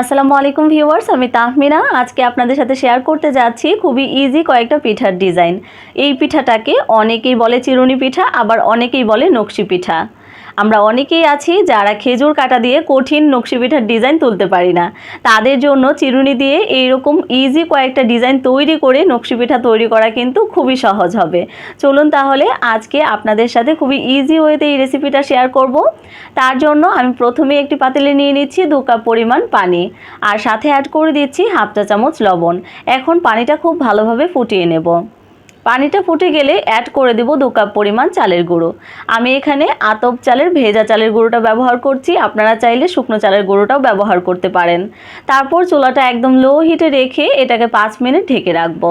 আসসালামু আলাইকুম ভিউয়ার্স, আমি তাহমিনা। আজকে আপনাদের সাথে শেয়ার করতে যাচ্ছি খুবই ইজি কয়েকটা পিঠার ডিজাইন এই পিঠাটাকে অনেকেই বলে চিরুনি পিঠা, আবার অনেকেই বলে নকশি পিঠা। আমরা অনেকেই আছি যারা খেজুর কাটা দিয়ে কঠিন নকশি পিঠার ডিজাইন তুলতে পারি না। তাদের জন্য চিরুনি দিয়ে এইরকম ইজি কয়েকটা ডিজাইন তৈরি করে নকশি পিঠা তৈরি করা কিন্তু খুবই সহজ হবে। চলুন তাহলে আজকে আপনাদের সাথে খুবই ইজি ওয়েতে এই রেসিপিটা শেয়ার করব। তার জন্য আমি প্রথমে একটি পাতিলে নিয়ে নিচ্ছি দু কাপ পরিমাণ পানি আর সাথে অ্যাড করে দিচ্ছি হাফ চা চামচ লবণ। এখন পানিটা খুব ভালোভাবে ফুটিয়ে নেব। পানিটা ফুটে গেলে অ্যাড করে দেব দু কাপ পরিমাণ চালের গুঁড়ো। আমি এখানে আতপ চালের, ভেজা চালের গুঁড়োটা ব্যবহার করছি। আপনারা চাইলে শুকনো চালের গুঁড়োটাও ব্যবহার করতে পারেন। তারপর চুলাটা একদম লো হিটে রেখে এটাকে পাঁচ মিনিট ঢেকে রাখব।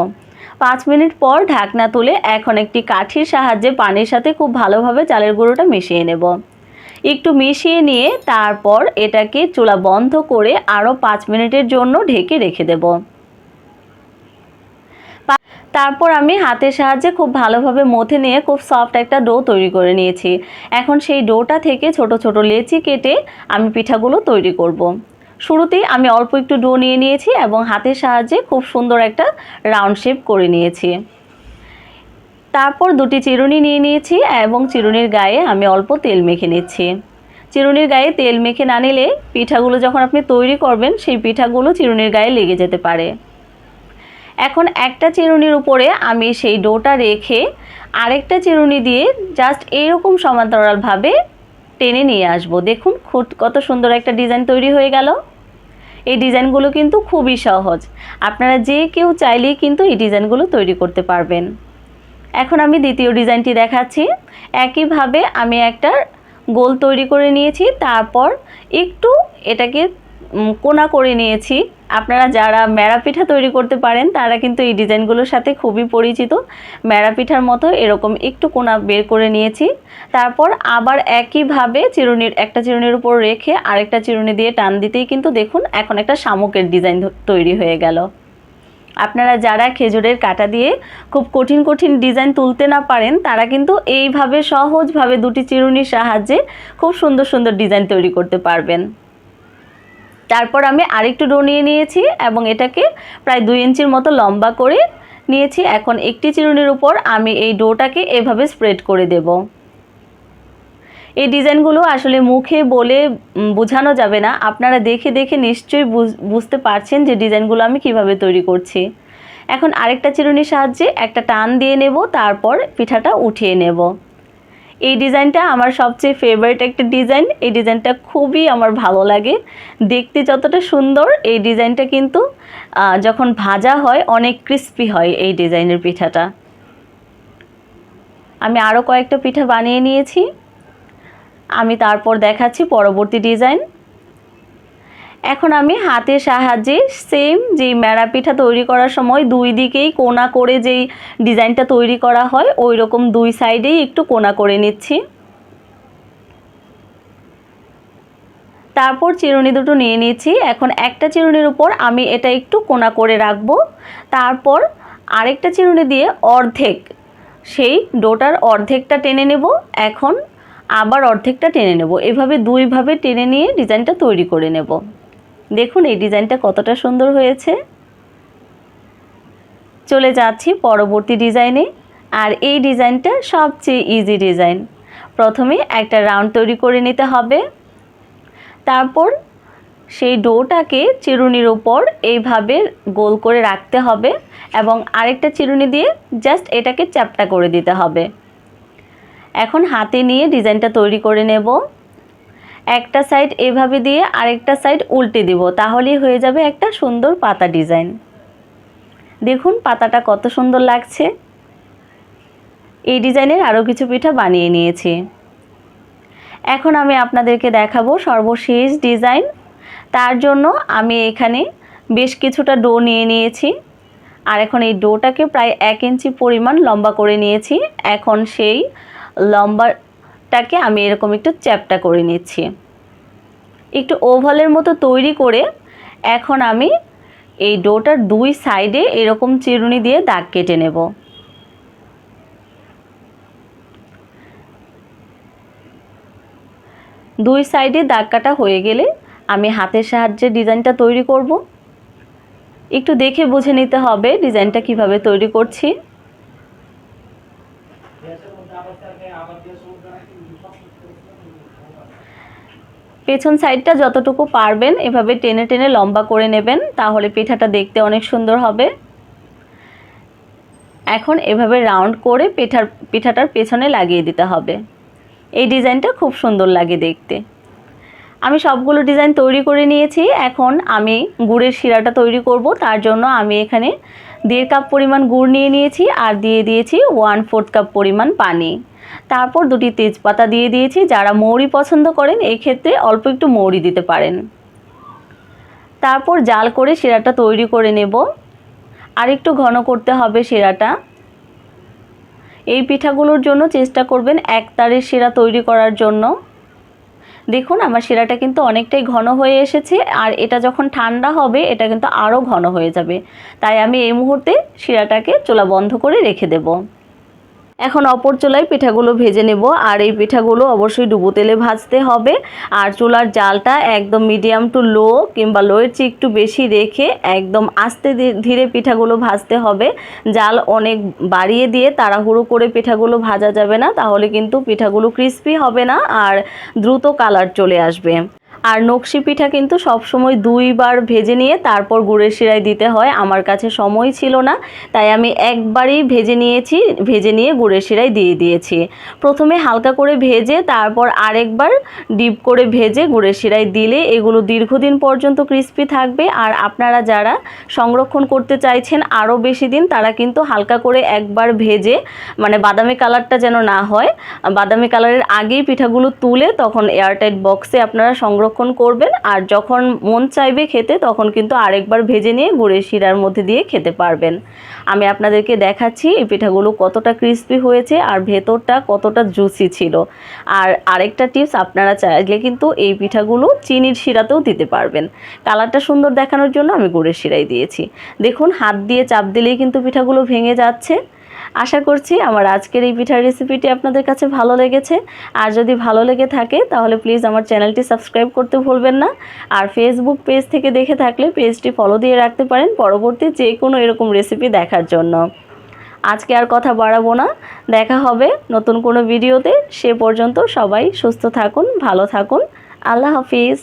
পাঁচ মিনিট পর ঢাকনা তুলে এখন একটি কাঠির সাহায্যে পানির সাথে খুব ভালোভাবে চালের গুঁড়োটা মিশিয়ে নেব। একটু মিশিয়ে নিয়ে তারপর এটাকে চুলা বন্ধ করে আরও পাঁচ মিনিটের জন্য ঢেকে রেখে দেব। তারপর আমি হাতের সাহায্যে খুব ভালোভাবে মথে নিয়ে খুব সফট একটা ডো তৈরি করে নিয়েছি। এখন সেই ডোটা থেকে ছোট ছোট লেচি কেটে আমি পিঠাগুলো তৈরি করব। শুরুতেই আমি অল্প একটু ডো নিয়ে নিয়েছি এবং হাতের সাহায্যে খুব সুন্দর একটা রাউন্ড শেপ করে নিয়েছি। তারপর দুটি চিরুনি নিয়ে নিয়েছি এবং চিরুনির গায়ে আমি অল্প তেল মেখে নিচ্ছি। চিরুনির গায়ে তেল মেখে না নিলে পিঠাগুলো যখন আপনি তৈরি করবেন, সেই পিঠাগুলো চিরুনির গায়ে লেগে যেতে পারে। এখন একটা চিরুনির উপরে আমি সেই ডোটা রেখে আরেকটা চিরুনি দিয়ে জাস্ট এইরকম সমান্তরালভাবে টেনে নিয়ে আসব। দেখুন খুব কত সুন্দর একটা ডিজাইন তৈরি হয়ে গেল। এই ডিজাইনগুলো কিন্তু খুবই সহজ। আপনারা যে কেউ চাইলেই কিন্তু এই ডিজাইনগুলো তৈরি করতে পারবেন। এখন আমি দ্বিতীয় ডিজাইনটি দেখাচ্ছি। একইভাবে আমি একটা গোল তৈরি করে নিয়েছি, তারপর একটু এটাকে কোনা করে নিয়েছি। আপনারা যারা মেরা পিঠা তৈরি করতে পারেন, তারা কিন্তু এই ডিজাইনগুলোর সাথে খুবই পরিচিত। মেরা পিঠার মতো এরকম একটু কোনা বের করে নিয়েছি। তারপর আবার একইভাবে চিরুনির, একটা চিরুনির উপর রেখে আরেকটা চিরুনি দিয়ে টান দিতেই কিন্তু দেখুন এখন একটা শামুকের ডিজাইন তৈরি হয়ে গেল। আপনারা যারা খেজুরের কাটা দিয়ে খুব কঠিন কঠিন ডিজাইন তুলতে না পারেন, তারা কিন্তু এইভাবে সহজভাবে দুটি চিরুনির সাহায্যে খুব সুন্দর সুন্দর ডিজাইন তৈরি করতে পারবেন। তারপর আমি আরেকটু ডো নিয়ে নিয়েছি এবং এটাকে প্রায় দুই ইঞ্চির মতো লম্বা করে নিয়েছি। এখন একটি চিরুনির উপর আমি এই ডোটাকে এভাবে স্প্রেড করে দেব। এই ডিজাইনগুলো আসলে মুখে বলে বোঝানো যাবে না। আপনারা দেখে দেখে নিশ্চয়ই বুঝ- বুঝতে পারছেন যে ডিজাইনগুলো আমি কীভাবে তৈরি করছি। এখন আরেকটা চিরুনির সাহায্যে একটা টান দিয়ে নেব, তারপর পিঠাটা উঠিয়ে নেব। এই ডিজাইনটা আমার সবচেয়ে ফেভারিট একটা ডিজাইন। এই ডিজাইনটা খুবই আমার ভালো লাগে। দেখতে যতটা সুন্দর, এই ডিজাইনটা কিন্তু যখন ভাজা হয়, অনেক ক্রিস্পি হয় এই ডিজাইনের পিঠাটা। আমি আরও কয়েকটা পিঠা বানিয়ে নিয়েছি। আমি তারপর দেখাচ্ছি পরবর্তী ডিজাইন। এখন আমি হাতের সাহায্যে সেম যেই ম্যাড়া পিঠা তৈরি করার সময় দুই দিকেই কোনা করে যেই ডিজাইনটা তৈরি করা হয়, ওই রকম দুই সাইডেই একটু কোনা করে নিচ্ছি। তারপর চিরুনি দুটো নিয়ে নিয়েছি। এখন একটা চিরুনির উপর আমি এটা একটু কোনা করে রাখব। তারপর আরেকটা চিরুনি দিয়ে অর্ধেক, সেই ডোটার অর্ধেকটা টেনে নেব। এখন আবার অর্ধেকটা টেনে নেব। এভাবে দুইভাবে টেনে নিয়ে ডিজাইনটা তৈরি করে নেব। দেখুন এই ডিজাইনটা কতটা সুন্দর হয়েছে। চলে যাচ্ছি পরবর্তী ডিজাইনে। আর এই ডিজাইনটা সবচেয়ে ইজি ডিজাইন। প্রথমে একটা রাউন্ড তৈরি করে নিতে হবে। তারপর সেই ডোটাকে চিরুনির ওপর এইভাবে গোল করে রাখতে হবে এবং আরেকটা চিরুনি দিয়ে জাস্ট এটাকে চ্যাপটা করে দিতে হবে। এখন হাতে নিয়ে ডিজাইনটা তৈরি করে নেব। একটা সাইড এভাবে দিয়ে আরেকটা সাইড উল্টে দিব, তাহলেই হয়ে যাবে একটা সুন্দর পাতা ডিজাইন দেখুন পাতাটা কত সুন্দর লাগছে। এই ডিজাইনের আরও কিছু পিঠা বানিয়ে নিয়েছি। এখন আমি আপনাদেরকে দেখাবো সর্বশেষ ডিজাইন তার জন্য আমি এখানে বেশ কিছুটা ডো নিয়ে নিয়েছি। আর এখন এই ডোটাকে প্রায় এক ইঞ্চি পরিমাণ লম্বা করে নিয়েছি। এখন সেই লম্বাটাকে আমি এরকম একটু চ্যাপটা করে নিচ্ছি। একটু ওভালের মতো তৈরি করে এখন আমি এই ডোটার দুই সাইডে এরকম চিরুনি দিয়ে দাগ কেটে নেব। দুই সাইডে দাগ কাটা হয়ে গেলে আমি হাতের সাহায্যে ডিজাইনটা তৈরি করব। একটু দেখে বুঝে নিতে হবে ডিজাইনটা কীভাবে তৈরি করছি। পেছন সাইডটা যতটুকু পারবেন এভাবে টেনে টেনে লম্বা করে নেবেন, তাহলে পিঠাটা দেখতে অনেক সুন্দর হবে। এখন এভাবে রাউন্ড করে পিঠার, পিঠাটার পেছনে লাগিয়ে দিতে হবে। এই ডিজাইনটা খুব সুন্দর লাগে দেখতে। আমি সবগুলো ডিজাইন তৈরি করে নিয়েছি। এখন আমি গুড়ের শিরাটা তৈরি করব, তার জন্য আমি এখানে দেড় কাপ পরিমাণ গুড় নিয়ে নিয়েছি আর দিয়ে দিয়েছি ওয়ান ফোর্থ কাপ পরিমাণ পানি। তারপর দুটি তেজপাতা দিয়ে দিয়েছি, যারা মৌরি পছন্দ করেন, এক্ষেত্রে অল্প একটু মৌরি দিতে পারেন। তারপর জাল করে শিরাটা তৈরি করে নেব। আর একটু ঘন করতে হবে শিরাটা এই পিঠাগুলোর জন্য চেষ্টা করবেন এক তারের শিরা তৈরি করার জন্য। দেখুন, আমার শিরাটা কিন্তু অনেকটাই ঘন হয়ে এসেছে, আর এটা যখন ঠান্ডা হবে, এটা কিন্তু আরও ঘন হয়ে যাবে। তাই আমি এই মুহূর্তে শিরাটাকে চোলা বন্ধ করে রেখে দেবো। এখন অপর চুলায় পিঠাগুলো ভেজে নেব। আর এই পিঠাগুলো অবশ্যই ডুবো তেলে ভাজতে হবে। আর চুলার জালটা একদম মিডিয়াম টু লো কিংবা লোয়ের চেয়ে একটু বেশি রেখে একদম আস্তে ধীরে পিঠাগুলো ভাজতে হবে। জাল অনেক বাড়িয়ে দিয়ে তাড়াহুড়ো করে পিঠাগুলো ভাজা যাবে না, তাহলে কিন্তু পিঠাগুলো ক্রিস্পি হবে না আর দ্রুত কালার চলে আসবে। আর নকশি পিঠা কিন্তু সবসময় দুইবার ভেজে নিয়ে তারপর গুড়ের শিরায় দিতে হয়। আমার কাছে সময় ছিল না, তাই আমি একবারই ভেজে নিয়েছি, ভেজে নিয়ে গুড়ের শিরায় দিয়ে দিয়েছি। প্রথমে হালকা করে ভেজে, তারপর আরেকবার ডিপ করে ভেজে গুড়ের শিরায় দিলে এগুলো দীর্ঘদিন পর্যন্ত ক্রিস্পি থাকবে। আর আপনারা যারা সংরক্ষণ করতে চাইছেন আরও বেশি দিন, তারা কিন্তু হালকা করে একবার ভেজে মানে বাদামি কালারটা যেন না হয়, বাদামি কালারের আগেই পিঠাগুলো তুলে তখন এয়ারটাইট বক্সে আপনারা সংরক্ষণ সংরক্ষণ করবেন, আর যখন মন চাইবে খেতে, তখন কিন্তু আরেকবার ভেজে নিয়ে গুড়ের শিরার মধ্যে দিয়ে খেতে পারবেন। আমি আপনাদেরকে দেখাচ্ছি এই পিঠাগুলো কতটা ক্রিস্পি হয়েছে আর ভেতরটা কতটা জুসি ছিল। আর আরেকটা টিপস আপনারা চাইলে কিন্তু এই পিঠাগুলো চিনির শিরাতেও দিতে পারবেন। কালারটা সুন্দর দেখানোর জন্য আমি গুড়ের শিরাই দিয়েছি। দেখুন, হাত দিয়ে চাপ দিলেই কিন্তু পিঠাগুলো ভেঙে যাচ্ছে। আশা করছি আমার আজকের এই পিঠার রেসিপিটি আপনাদের কাছে ভালো লেগেছে। আর যদি ভালো লেগে থাকে, তাহলে প্লিজ আমার চ্যানেলটি সাবস্ক্রাইব করতে ভুলবেন না। আর ফেসবুক পেজ থেকে দেখে থাকলে পেজটি ফলো দিয়ে রাখতে পারেন পরবর্তী যে কোনো এরকম রেসিপি দেখার জন্য। আজকে আর কথা বাড়াবো না। দেখা হবে নতুন কোনো ভিডিওতে সে পর্যন্ত সবাই সুস্থ থাকুন, ভালো থাকুন। আল্লাহ হাফিজ।